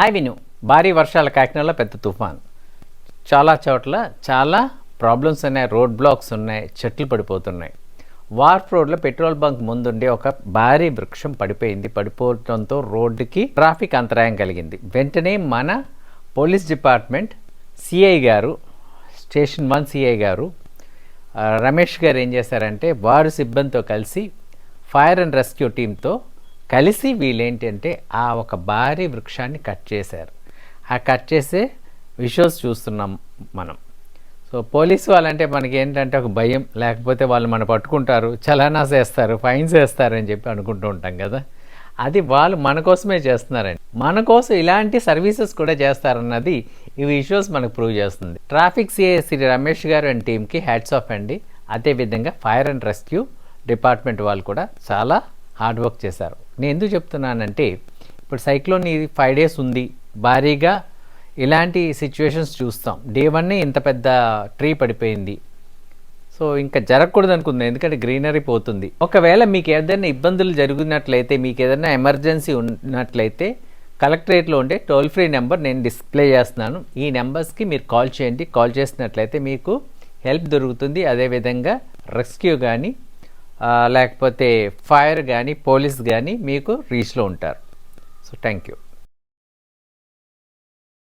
Hi విను. భారీ వర్షాల కాకినాడలో పెద్ద తుఫాన్. చాలా చోట్ల చాలా ప్రాబ్లమ్స్ ఉన్నాయి. రోడ్ బ్లాక్స్ ఉన్నాయి. చెట్లు పడిపోతున్నాయి. వార్ఫ్ రోడ్లో పెట్రోల్ బంక్ ముందుండి ఒక భారీ వృక్షం పడిపోయింది. పడిపోవడంతో రోడ్డుకి ట్రాఫిక్ అంతరాయం కలిగింది. వెంటనే మన పోలీస్ డిపార్ట్మెంట్ సిఐ గారు స్టేషన్ వన్ సిఐ గారు రమేష్ గారు ఏం చేశారంటే వారు సిబ్బందితో కలిసి ఫైర్ అండ్ రెస్క్యూ టీంతో కలిసి వీళ్ళేంటంటే ఆ ఒక భారీ వృక్షాన్ని కట్ చేశారు. ఆ కట్ చేసే విషోస్ చూస్తున్నాం మనం. సో పోలీసు వాళ్ళంటే మనకి ఏంటంటే ఒక భయం లేకపోతే వాళ్ళు మన పట్టుకుంటారు చలానాస్ వేస్తారు ఫైన్స్ వేస్తారు అని చెప్పి అనుకుంటూ ఉంటాం కదా. అది వాళ్ళు మన కోసమే చేస్తున్నారండి. మన కోసం ఇలాంటి సర్వీసెస్ కూడా చేస్తారన్నది ఈ విజువల్స్ మనకు ప్రూవ్ చేస్తుంది. ట్రాఫిక్ సిఏ శ్రీ రమేష్ గారు అండ్ టీమ్కి హ్యాట్స్ ఆఫ్ అండి. అదేవిధంగా ఫైర్ అండ్ రెస్క్యూ డిపార్ట్మెంట్ వాళ్ళు కూడా చాలా హార్డ్ వర్క్ చేశారు. నేను ఎందుకు చెప్తున్నానంటే ఇప్పుడు సైక్లోన్ ఇది ఫైవ్ డేస్ ఉంది. భారీగా ఇలాంటి సిచ్యువేషన్స్ చూస్తాం. డే వన్నే ఇంత పెద్ద ట్రీ పడిపోయింది. సో ఇంకా జరగకూడదు అనుకుంది ఎందుకంటే గ్రీనరీ పోతుంది. ఒకవేళ మీకు ఏదైనా ఇబ్బందులు జరుగుతున్నట్లయితే మీకు ఏదైనా ఎమర్జెన్సీ ఉన్నట్లయితే కలెక్టరేట్లో ఉండే టోల్ ఫ్రీ నెంబర్ నేను డిస్ప్లే చేస్తున్నాను. ఈ నెంబర్స్కి మీరు కాల్ చేయండి. కాల్ చేసినట్లయితే మీకు హెల్ప్ దొరుకుతుంది. అదేవిధంగా రెస్క్యూ కానీ లేకపోతే ఫైర్ కానీ పోలీస్ కానీ మీకు రీచ్లో ఉంటారు. So thank you